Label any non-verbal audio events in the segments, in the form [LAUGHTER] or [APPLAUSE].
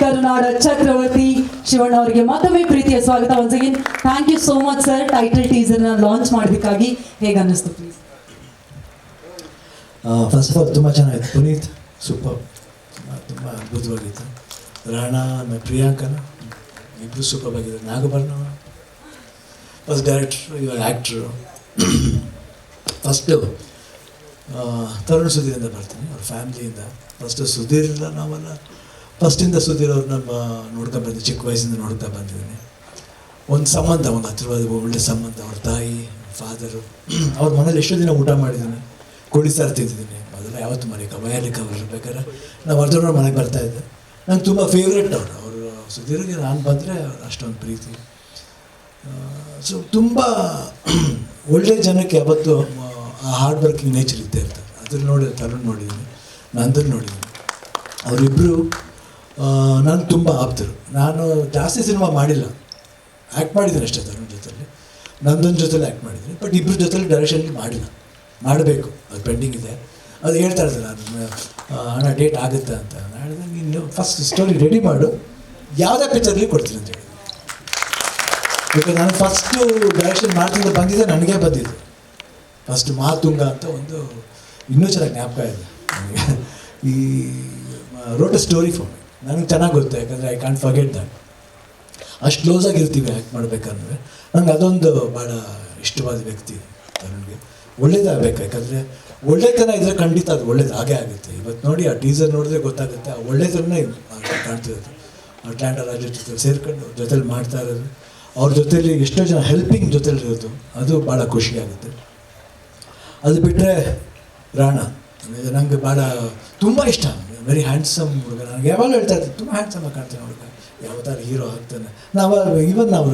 ಕರುನಾಡ ಚಕ್ರವರ್ತಿ ಶಿವಣ್ಣ ಅವರಿಗೆ ಮತ್ತೊಮ್ಮೆ ಪ್ರೀತಿಯ ಸ್ವಾಗತ once again thank you so much sir title ಟೀಸರ್ನ launch ಮಾಡೋದಕ್ಕಾಗಿ ಹೇಗೆ ಅನ್ನಿಸ್ತು ಪ್ಲೀಸ್ ಫಸ್ಟ್ ಆಫ್ ಆಲ್ ತುಂಬ ಚೆನ್ನಾಗಿತ್ತು ಪುನೀತ್ ಸೂಪರ್ ತುಂಬ ಅದ್ಭುತವಾಗಿತ್ತು. ರಾಣಾ, ಆಮೇಲೆ ಪ್ರಿಯಾಂಕನ ಇಬ್ಬರು ಸೂಪರ್ ಆಗಿದೆ ನಾಗಭರಣ ಫಸ್ಟ್ ಡೈರೆಕ್ಟ್ರು ಇವಾಗ ಆ್ಯಕ್ಟ್ರು ಫಸ್ಟು ತರುಣ್ ಸುಧೀರಿಂದ ಬರ್ತೀನಿ. ಅವ್ರ ಫ್ಯಾಮ್ಲಿಯಿಂದ ಫಸ್ಟು ಸುಧೀರ್ ನಾವೆಲ್ಲ ಫಸ್ಟಿಂದ ಸುಧೀರ್ ನಮ್ಮ ನೋಡ್ತಾ ಬಂದಿದ್ದೆ ಚಿಕ್ಕ ವಯಸ್ಸಿಂದ ನೋಡ್ತಾ ಬಂದಿದ್ದೀನಿ. ಒಂದು ಸಂಬಂಧ, ಒಂದು ಹತ್ತಿರವಾದ ಒಳ್ಳೆ ಸಂಬಂಧ, ಅವ್ರ ತಾಯಿ ಫಾದರು [CLEARS THROAT] ಅವ್ರ ಮನೇಲಿ ಎಷ್ಟೋ ದಿನ ಊಟ ಮಾಡಿದ್ದೀನಿ. ಕೋಳಿ ಸಾರ್ತಿದ್ದೀನಿ. ಮೊದಲು ಯಾವತ್ತು ಮನೆಗೆ ವಯಾಲಿ ಕವರ್ ಇರ್ಬೇಕಾದ್ರೆ, ನಾವು ಅರ್ಧವ್ರ ಮನೆಗೆ ಬರ್ತಾ ಇದ್ದೆ. ನಂಗೆ ತುಂಬ ಫೇವ್ರೆಟ್ ಅವರು. ಅವರು ಸುಧೀರ್ಗೆ ನಾನು ಬಂದರೆ ಅಷ್ಟೊಂದು ಪ್ರೀತಿ. ಸೊ ತುಂಬ [CLEARS THROAT] ಒಳ್ಳೆ ಜನಕ್ಕೆ ಯಾವತ್ತು, ಆ ಹಾರ್ಡ್ ವರ್ಕಿಂಗ್ ನೇಚರ್ ಇದ್ದೇ ಇರ್ತಾರೆ ಅದ್ರಲ್ಲಿ ನೋಡಿ, ತರುಣ್ ನೋಡಿದ್ದೀನಿ. ನಂದನ್ನು ನೋಡಿದ್ದೀನಿ. ಅವರಿಬ್ಬರು ನಾನು ತುಂಬ ಆಪ್ತರು. ನಾನು ಜಾಸ್ತಿ ಸಿನಿಮಾ ಮಾಡಿಲ್ಲ. ಆ್ಯಕ್ಟ್ ಮಾಡಿದ್ದೀನಿ ಅಷ್ಟೇ ತರುಣ್ ಜೊತೆಲಿ. ನಂದೊಂದು ಜೊತೆಲಿ ಆ್ಯಕ್ಟ್ ಮಾಡಿದ್ದೀನಿ. ಬಟ್ ಇಬ್ಬರ ಜೊತೆಲಿ ಡೈರೆಕ್ಷನ್ಲಿ ಮಾಡಿಲ್ಲ. ಮಾಡಬೇಕು. ಅದು ಪೆಂಡಿಂಗ್ ಇದೆ. ಅದು ಹೇಳ್ತಾ ಇರ್ತಾರೆ ನಾನು ಹಣ ಡೇಟ್ ಆಗುತ್ತೆ ಅಂತ. ನಾನು ನೀನು ಫಸ್ಟ್ ಸ್ಟೋರಿ ರೆಡಿ ಮಾಡು. ಯಾವುದೇ ಪಿಕ್ಚರ್ಲಿ ಕೊಡ್ತೀನಿ ಅಂತ ಹೇಳಿದೆ. ಬಿಕಾಸ್ ನಾನು ಫಸ್ಟು ಡೈರೆಕ್ಷನ್ ಮಾಡ್ತಿದ್ದ ಬಂದಿದ್ದೆ ನನಗೆ ಬಂದಿದ್ದು ಫಸ್ಟ್ ಮಾತುಂಗ ಅಂತ ಒಂದು, ಇನ್ನೂ ಚೆನ್ನಾಗಿ ಜ್ಞಾಪಕ ಇದೆ. ಈ ರೋಟ್ ಸ್ಟೋರಿ ಫಾರ್ ನನಗೆ ಚೆನ್ನಾಗಿ ಗೊತ್ತು, ಯಾಕಂದರೆ ಐ ಕ್ಯಾಂಟ್ ಫರ್ಗೆಟ್ ದಟ್ ಅಷ್ಟು ಕ್ಲೋಸ್ ಇರ್ತೀವಿ ಆ್ಯಕ್ಟ್ ಮಾಡಬೇಕಂದ್ರೆ. ನಂಗೆ ಅದೊಂದು ಭಾಳ ಇಷ್ಟವಾದ ವ್ಯಕ್ತಿ ನನಗೆ ಒಳ್ಳೇದಾಗಬೇಕು. ಯಾಕಂದರೆ ಒಳ್ಳೆತನ ಇದ್ರೆ ಖಂಡಿತ ಅದು ಒಳ್ಳೇದು ಹಾಗೆ ಆಗುತ್ತೆ. ಇವತ್ತು ನೋಡಿ ಆ ಟೀಸರ್ ನೋಡಿದ್ರೆ ಗೊತ್ತಾಗುತ್ತೆ, ಆ ಒಳ್ಳೆತನೇ ಕಾಣ್ತಿರೋದು. ಆ ಟ್ಯಾಂಡ ರಾಜ ಜೊತೆ ಸೇರ್ಕೊಂಡು ಜೊತೇಲಿ ಮಾಡ್ತಾ ಇರೋದು. ಅವ್ರ ಜೊತೆಲಿ ಎಷ್ಟೋ ಜನ ಹೆಲ್ಪಿಂಗ್ ಜೊತೇಲಿ ಇರೋದು. ಅದು ಭಾಳ ಖುಷಿಯಾಗುತ್ತೆ ಅದು ಬಿಟ್ಟರೆ ರಾಣ ನನಗೆ ಭಾಳ ತುಂಬ ಇಷ್ಟ. ವೆರಿ ಹ್ಯಾಂಡ್ಸಮ್ ಹುಡುಗ. ನನಗೆ ಯಾವಾಗ ಹೇಳ್ತಾ ಇರ್ತೀನಿ ತುಂಬ ಹ್ಯಾಂಡ್ಸಮ್ ಆಗಿ ಕಾಣ್ತೀನಿ ಹುಡುಗ. ಯಾವತ್ತಾರು ಹೀರೋ ಆಗ್ತಾನೆ. ನಾವು ಇವನ್ ನಾವು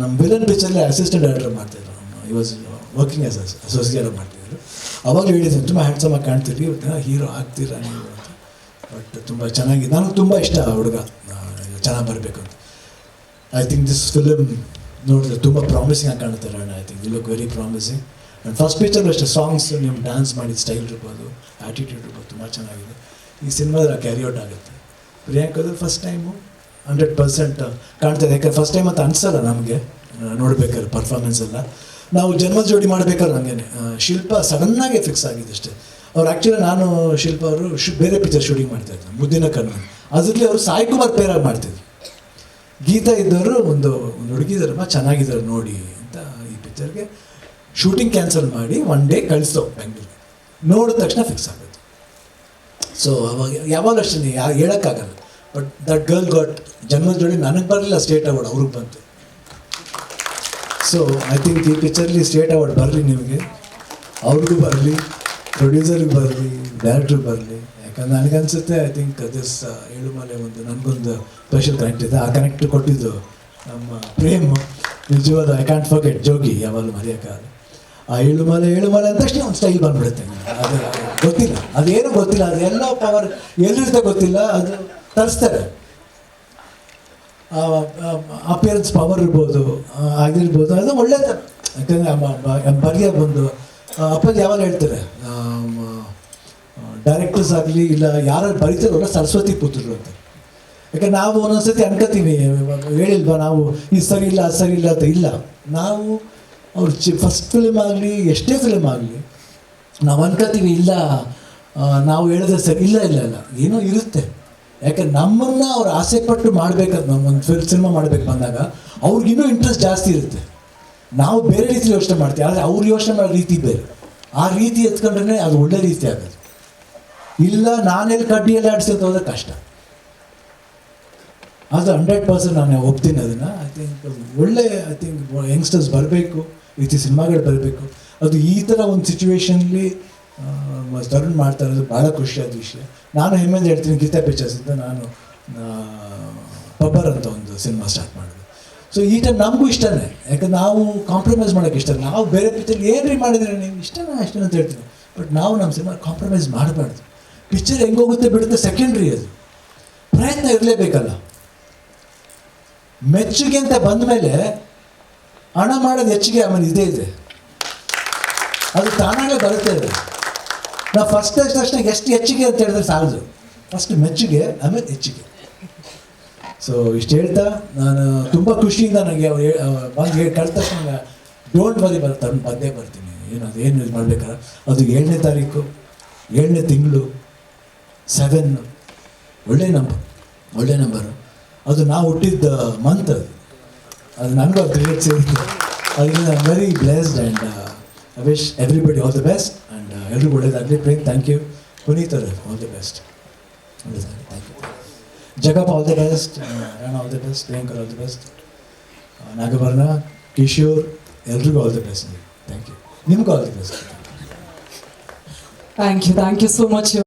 ನಮ್ಮ ವಿಲನ್ ಪಿಕ್ಚರಲ್ಲಿ ಅಸಿಸ್ಟೆಂಟ್ ಡೈರೆಕ್ಟರ್ ಮಾಡ್ತಿದ್ರು ಈ ವಾಸ್ ವರ್ಕಿಂಗ್ ಆಸ್ ಅಸೋಸಿಯೇಟ್ ಮಾಡ್ತಿದ್ರು. ಅವಾಗ ಹೇಳಿದ್ದೀನಿ ತುಂಬ ಹ್ಯಾಂಡ್ಸಮ್ ಆಗಿ ಕಾಣ್ತೀರಿ ಇವತ್ತು ಹೀರೋ ಆಗ್ತೀರಾ ನೀವು ಅಂತ. ಬಟ್ ತುಂಬ ಚೆನ್ನಾಗಿ, ನನಗೆ ತುಂಬ ಇಷ್ಟ ಆ ಹುಡುಗ. ಚೆನ್ನಾಗಿ ಬರಬೇಕು ಅಂತ. ಐ ಥಿಂಕ್ ದಿಸ್ ಫಿಲಮ್ ನೋಡಿದ್ರೆ ತುಂಬ ಪ್ರಾಮಿಸಿಂಗ್ ಆಗಿ ಕಾಣುತ್ತೆ Rana I think you look very promising and first picture ಅಷ್ಟೇ ಸಾಂಗ್ಸ್ ನೀವು ಡ್ಯಾನ್ಸ್ ಮಾಡಿದ ಸ್ಟೈಲ್ ಇರ್ಬೋದು ಆ್ಯಟಿಟ್ಯೂಡ್ ಇರ್ಬೋದು, ತುಂಬ ಚೆನ್ನಾಗಿದೆ. ಈ ಸಿನಿಮಾದಲ್ಲಿ ಕ್ಯಾರಿ ಔಟ್ ಆಗುತ್ತೆ. ಪ್ರಿಯಾಂಕದು ಫಸ್ಟ್ ಟೈಮು ಹಂಡ್ರೆಡ್ ಪರ್ಸೆಂಟ್ ಕಾಣ್ತದೆ ಯಾಕಂದ್ರೆ ಫಸ್ಟ್ ಟೈಮ್ ಅಂತ ಅನಿಸಲ್ಲ ನಮಗೆ. ನೋಡ್ಬೇಕಾದ್ರೆ ಪರ್ಫಾರ್ಮೆನ್ಸ್ ಎಲ್ಲ. ನಾವು ಜನ್ಮ ಜೋಡಿ ಮಾಡಬೇಕಾದ್ರೆ ಆ, ಶಿಲ್ಪ ಸಡನ್ನಾಗೆ ಫಿಕ್ಸ್ ಆಗಿದೆ ಅಷ್ಟೇ. ಅವ್ರು ಆ್ಯಕ್ಚುಲಿ ನಾನು ಶಿಲ್ಪ ಅವರು ಶು ಬೇರೆ ಪಿಕ್ಚರ್ ಶೂಟಿಂಗ್ ಮಾಡ್ತಾ ಇದ್ದೆ ಮುದ್ದಿನ ಕಣ್ಣು ಅದರಲ್ಲಿ ಅವರು ಸಾಯಿ ಕುಮಾರ್ ಪೇರಾಗಿ ಮಾಡ್ತಿದ್ರು ಗೀತಾ ಇದ್ದವರು ಒಂದು ಒಂದು ಹುಡುಗಿದಾರಮ್ಮ ಚೆನ್ನಾಗಿದ್ದಾರೆ ನೋಡಿ ಅಂತ ಈ ಪಿಕ್ಚರ್ಗೆ ಶೂಟಿಂಗ್ ಕ್ಯಾನ್ಸಲ್ ಮಾಡಿ ಒನ್ ಡೇ ಕಳಿಸೋ ಬೆಂಗ್ಳೂರಿಗೆ ನೋಡಿದ ತಕ್ಷಣ ಫಿಕ್ಸ್ ಆಗುತ್ತೆ. ಸೊ ಅವಾಗ ಯಾವಾಗ ಅಷ್ಟೇ ಯಾ, ಹೇಳೋಕ್ಕಾಗಲ್ಲ. ಬಟ್ ದಟ್ ಗರ್ಲ್ ಗಾಟ್ ಜನ್ಮದ ಜೋಡಿ ನನಗೆ ಬರಲಿಲ್ಲ ಸ್ಟೇಟ್ ಅವಾರ್ಡ್ ಅವ್ರಿಗೆ ಬಂತು. ಸೊ ಐ ಥಿಂಕ್ ಈ ಪಿಕ್ಚರ್ಲಿ ಸ್ಟೇಟ್ ಅವಾರ್ಡ್ ಬರಲಿ ನಿಮಗೆ. ಅವ್ರಿಗೂ ಬರಲಿ ಪ್ರೊಡ್ಯೂಸರ್ಗೆ ಬರಲಿ ಡೈರೆಕ್ಟ್ರಿಗೆ ಬರಲಿ. ಯಾಕಂದ್ರೆ ನನಗನ್ಸುತ್ತೆ ಐ ಥಿಂಕ್ ದಿಸ್ ಏಳುಮಲೆ ಒಂದು ನನಗೊಂದು ಸ್ಪೆಷಲ್ ಕನೆಕ್ಟ್ ಇದೆ. ಆ ಕನೆಕ್ಟ್ ಕೊಟ್ಟಿದ್ದು ನಮ್ಮ ಪ್ರೇಮ್. ನಿಜವಾದ ಐ ಕ್ಯಾಂಟ್ ಫಾರ್ಗೆಟ್ ಜೋಗಿ, ಯಾವಾಗಲೂ ಮರೆಯೋಕ್ಕಾಗಲ್ಲ ಆ ಏಳುಮಲೆ ಏಳುಮಲೆ ಅಂದ ತಕ್ಷಣ ಒಂದು ಸ್ಟೈಲ್ ಬಂದ್ಬಿಡುತ್ತೆ. ಅದು ಗೊತ್ತಿಲ್ಲ. ಅದೇನು ಗೊತ್ತಿಲ್ಲ. ಅದೆಲ್ಲ ಪವರ್ ಎಲ್ಲಿರುತ್ತೆ ಗೊತ್ತಿಲ್ಲ. ಅದು ತರಿಸ್ತಾರೆ. ಅಪಿಯರೆನ್ಸ್ ಪವರ್ ಇರ್ಬೋದು ಆಗಿರ್ಬೋದು. ಅದು ಒಳ್ಳೇದು ಯಾಕಂದರೆ ಬಗೆಯ ಬಂದು ಅಪ್ಪ ಯಾವಾಗ ಹೇಳ್ತಾರೆ ಡೈರೆಕ್ಟರ್ಸ್ ಆಗಲಿ ಇಲ್ಲ ಯಾರು ಬರೀತಾರಲ್ಲ ಸರಸ್ವತಿ ಪುತ್ರರು ಅಂತ. ಯಾಕಂದ್ರೆ ನಾವು ಒಂದೊಂದ್ಸತಿ ಅನ್ಕೋತೀವಿ, ಹೇಳಿಲ್ವಾ ನಾವು, ಇದು ಸರಿ ಇಲ್ಲ, ಅದು ಸರಿ ಇಲ್ಲ ಅಂತ. ಇಲ್ಲ. ನಾವು ಅವ್ರ ಚಿ ಫಸ್ಟ್ ಫಿಲ್ಮ್ ಆಗಲಿ, ಎಷ್ಟೇ ಫಿಲ್ಮ್ ಆಗಲಿ ನಾವು ಅನ್ಕೋತೀವಿ, ಇಲ್ಲ ನಾವು ಹೇಳಿದ್ರೆ ಸರಿ, ಇಲ್ಲ ಇಲ್ಲ ಇಲ್ಲ, ಏನೋ ಇರುತ್ತೆ. ಯಾಕಂದ್ರೆ ನಮ್ಮನ್ನು ಅವ್ರು ಆಸೆ ಪಟ್ಟು ಮಾಡ್ಬೇಕಂತ ನಮ್ಮ ಒಂದು ಸಿನಿಮಾ ಮಾಡ್ಬೇಕು ಬಂದಾಗ ಅವ್ರಿಗಿನ್ನೂ ಇಂಟ್ರೆಸ್ಟ್ ಜಾಸ್ತಿ ಇರುತ್ತೆ. ನಾವು ಬೇರೆ ರೀತಿ ಯೋಚನೆ ಮಾಡ್ತೀವಿ, ಆದರೆ ಅವ್ರು ಯೋಚನೆ ಮಾಡೋ ರೀತಿ ಬೇರೆ. ಆ ರೀತಿ ಎತ್ಕೊಂಡ್ರೆ ಅದು ಒಳ್ಳೆ ರೀತಿ ಆಗುತ್ತೆ ಇಲ್ಲ, ನಾನೆಲ್ಲಿ ಕಡ್ಡಿಯಲ್ಲಿ ಆಡಿಸೋದು ಹೋದ್ರೆ ಕಷ್ಟ. ಅದು ಹಂಡ್ರೆಡ್ ಪರ್ಸೆಂಟ್ ನಾನು ಒಪ್ತೀನಿ ಅದನ್ನು. ಐ ಥಿಂಕ್ ಒಳ್ಳೆ ಐ ಥಿಂಕ್ ಯಂಗ್ಸ್ಟರ್ಸ್ ಬರಬೇಕು ರೀತಿ ಸಿನಿಮಾಗಳು ಬರಬೇಕು. ಅದು ಈ ಥರ ಒಂದು ಸಿಚುವೇಶನ್ಲಿ ತರುಣ್ ಮಾಡ್ತಾ ಇರೋದು ಭಾಳ ಖುಷಿಯಾದ ವಿಷಯ. ನಾನು ಹೆಮ್ಮೆಯಿಂದ ಹೇಳ್ತೀನಿ, ಗೀತಾ ಅಂತ ನಾನು ಪಬ್ಬರ್ ಅಂತ ಒಂದು ಸಿನಿಮಾ ಸ್ಟಾರ್ಟ್ ಮಾಡಿದೆ ಸೊ ಈ ಟೈಮ್ ನಮಗೂ ಇಷ್ಟನೇ. ಯಾಕಂದ್ರೆ ನಾವು ಕಾಂಪ್ರಮೈಸ್ ಮಾಡೋಕ್ಕೆ ಇಷ್ಟ ನಾವು ಬೇರೆ ಪಿಕ್ಚರ್ ಏನ್ರಿ ಮಾಡಿದ್ರೆ ನೀವು ಇಷ್ಟನಾ ಅಷ್ಟೇ ಅಂತ ಹೇಳ್ತೀನಿ. ಬಟ್ ನಾವು ನಮ್ಮ ಸಿನಿಮಾ ಕಾಂಪ್ರಮೈಸ್ ಮಾಡಬಾರ್ದು. ಪಿಕ್ಚರ್ ಹೆಂಗೋಗುತ್ತೆ ಬಿಡುತ್ತೆ ಸೆಕೆಂಡ್ರಿ ಅದು. ಪ್ರಯತ್ನ ಇರಲೇಬೇಕಲ್ಲ. ಮೆಚ್ಚುಗೆ ಅಂತ ಬಂದ ಮೇಲೆ ಹಣ ಮಾಡೋದು ಹೆಚ್ಚಿಗೆ ಆಮೇಲೆ ಇದೇ ಇದೆ. ಅದು ತಾನಾಗೇ ಬರುತ್ತೆ ನಾವು ಫಸ್ಟ್ ತಕ್ಷಣ ಎಷ್ಟು ಹೆಚ್ಚಿಗೆ ಅಂತ ಹೇಳಿದ್ರೆ ಸಾಲದು. ಫಸ್ಟ್ ಮೆಚ್ಚುಗೆ, ಆಮೇಲೆ ಹೆಚ್ಚಿಗೆ. ಸೊ ಇಷ್ಟು ಹೇಳ್ತಾ, ನಾನು ತುಂಬ ಖುಷಿಯಿಂದ ನನಗೆ ಅವ್ರು ಹೇಳಿ ಕಳೆದ ತಕ್ಷಣ ಡೋಂಟ್ ವರಿ ಬರ್ತಾರೆ ಬಂದೇ ಬರ್ತೀನಿ. ಏನು ಅದು ಏನು ಇದು ಮಾಡ್ಬೇಕಾದ್ರೆ ಅದು ಏಳನೇ ತಾರೀಕು, ಏಳನೇ ತಿಂಗಳು ಸೆವೆನ್ ಒಳ್ಳೆ ನಂಬರ್ ಒಳ್ಳೆ ನಂಬರು ಅದು ನಾವು ಹುಟ್ಟಿದ್ದ ಮಂತ್ ಅದು. ಅದು ನನಗೂ ಅದು ಸೇರಿತ್ತು. ಅದರಿಂದ very blessed and I wish everybody all the best and ಎಲ್ರಿಗೂ ಒಳ್ಳೇದಾಗಲಿ ಪ್ರೇಮ್ ಥ್ಯಾಂಕ್ ಯು ಪುನೀತ್ ಅವರೇ ಆಲ್ ದ ಬೆಸ್ಟ್ ಒಳ್ಳೇದಾಗಲಿ thank you Jagappa all the best Rana all the best Priyanka all the best Nagabharana Kishore ಎಲ್ರಿಗೂ all the best thank you ನಿಮ್ಗೂ all the best thank you thank you so much